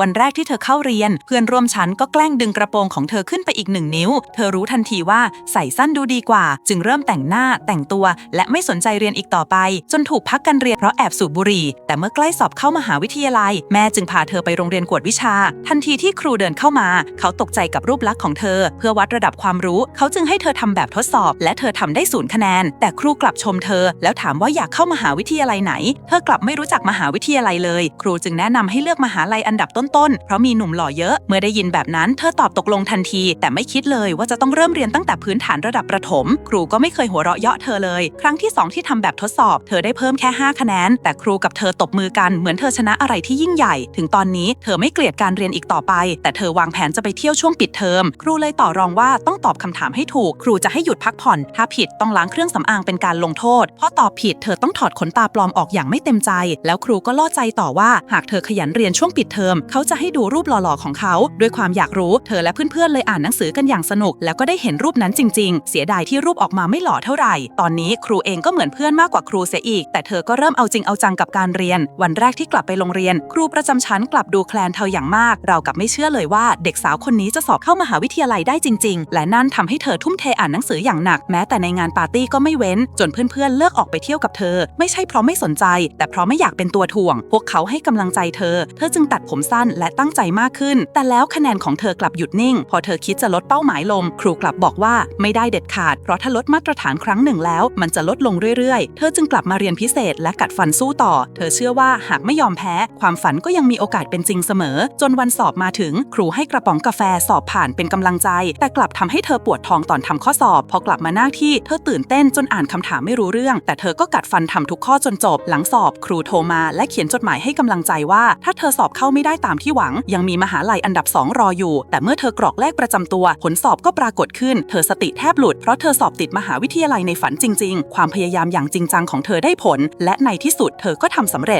วันแรกที่เธอเข้าเรียน เพื่อนร่วมชั้นก็แกล้งดึงกระโปรงของเธอขึ้นไปอีกหนึ่งนิ้ว เธอรู้ทันทีว่าใส่สั้นดูดีกว่า จึงเริ่มแต่งหน้าแต่งตัว และไม่สนใจเรียนอีกต่อไป จนถูกพักการเรียนเพราะแอบสูบบุหรี่ แต่เมื่อใกล้สอบเข้ามหาวิทยาลัย แม่จึงพาเธอไปโรงเรียนกวดวิชา ทันทีที่ครูเดินเข้ามา เขาตกใจกับรูปลักษณ์ของเธอ เพื่อวัดระดับความรู้ เขาจึงให้เธอทำแบบทดสอบ และเธอทำได้ศูนย์คะแนน แต่ครูกลับชมเธอ แล้วถามว่าอยากเข้ามหาวิทยาลัยไหน เธอกลับไม่รู้จักมหาวิทยาลัยเลย ครูจึงแนะนำให้เลือกมหาลัยอันดับต้นๆ เพราะมีหนุ่มหล่อเยอะ เมื่อได้ยินแบบนั้นเธอตอบตกลงทันที แต่ไม่คิดเลยว่าจะต้องเริ่มเรียนตั้งแต่พื้นฐานระดับประถม ครูก็ไม่เคยหัวเราะเยาะเธอเลย ครั้งที่สองที่ทำแบบทดสอบ เธอได้เพิ่มแค่ 5 คะแนน แต่ครูกับเธอตบมือกันเหมือนเธอชนะอะไรที่ยิ่งใหญ่ ถึงตอนนี้เธอไม่เกลียดการเรียนอีกต่อไป แต่เธอวางแผนจะไปเที่ยวช่วงปิดเทอม ครูเลยต่อรองว่าต้องตอบคำถามให้ถูก ครูจะให้หยุดพักผ่อน ถ้าผิดต้องล้างเครื่องสำอางเป็นการลงโทษเพราะตอบผิดเธอต้องถอดขนตาปลอมออกอย่างไม่เต็มใจ แล้วครูก็ล่อใจต่อว่าหากเธอขยันเรียนช่วงปิดเทอมเขาจะให้ดูรูปหล่อๆของเขา ด้วยความอยากรู้เธอและเพื่อนๆเลยอ่านหนังสือกันอย่างสนุก แล้วก็ได้เห็นรูปนั้นจริง ๆ เสียดายที่รูปออกมาไม่หล่อเท่าไหร่ ตอนนี้ครูเองก็เหมือนเพื่อนมากกว่าครูเสียอีก แต่เธอก็เริ่มเอาจริงเอาจังกับการเรียน วันแรกที่กลับไปโรงเรียน ครูประจำชั้นกลับดูแคลนเธออย่างมาก เรากับไม่เชื่อเลยว่าเด็กสาวคนนี้จะสอบเข้ามหาวิทยาลัยได้จริง ๆ และนั่นทำให้เธอทุ่มเทอ่านหนังสืออย่างหนัก แม้แต่ในงานปาร์ตี้ก็ไม่เว้น จนเพื่อนๆเลิกออกไปเที่ยวกับเธอ ไม่ใช่เพราะไม่สนใจ แต่เพราะไม่อยากเป็นตัวถ่วง พวกเขาให้กำลังใจเธอ เธอจึงตัดผมสั้นและตั้งใจมากขึ้น แต่แล้วคะแนนของเธอกลับหยุดนิ่ง พอเธอคิดจะลดเป้าหมายลง ครูกลับบอกว่าไม่ได้เด็ดขาด เพราะถ้าลดมาตรฐานครั้งหนึ่งแล้ว มันจะลดลงเรื่อยๆ เธอจึงกลับมาเรียนพิเศษและกัดฟันสู้ต่อ เธอเชื่อว่าหากไม่ยอมแพ้ ความฝันก็ยังมีโอกาสเป็นจริงเสมอ จนวันสอบมาถึง ครูให้กระป๋องกาแฟสอบผ่านเป็นกำลังใจ แต่กลับทำให้เธอปวดท้องตอนทำข้อสอบ พอกลับมาหน้าที่เธอตื่นเต้นจนอ่านคำถามไม่รู้เรื่อง แต่เธอก็กัดฟันทำทุกข้อจนจบ หลังสอบ ครูโทรมา และเขียนจดหมายให้กำลังใจว่า ถ้าเธอสอบเข้าไม่ได้ตามที่หวัง ยังมีมหาลัยอันดับสองรออยู่ แต่เมื่อเธอกรอกเลขประจำตัว ผลสอบก็ปรากฏขึ้น เธอสติแทบหลุด เพราะเธอสอบติดมหาวิทยาลัยในฝันจริง ๆ ความพยายามอย่างจริงจังของเธอได้ผล และในที่สุดเธอก็ทำสำเร็จ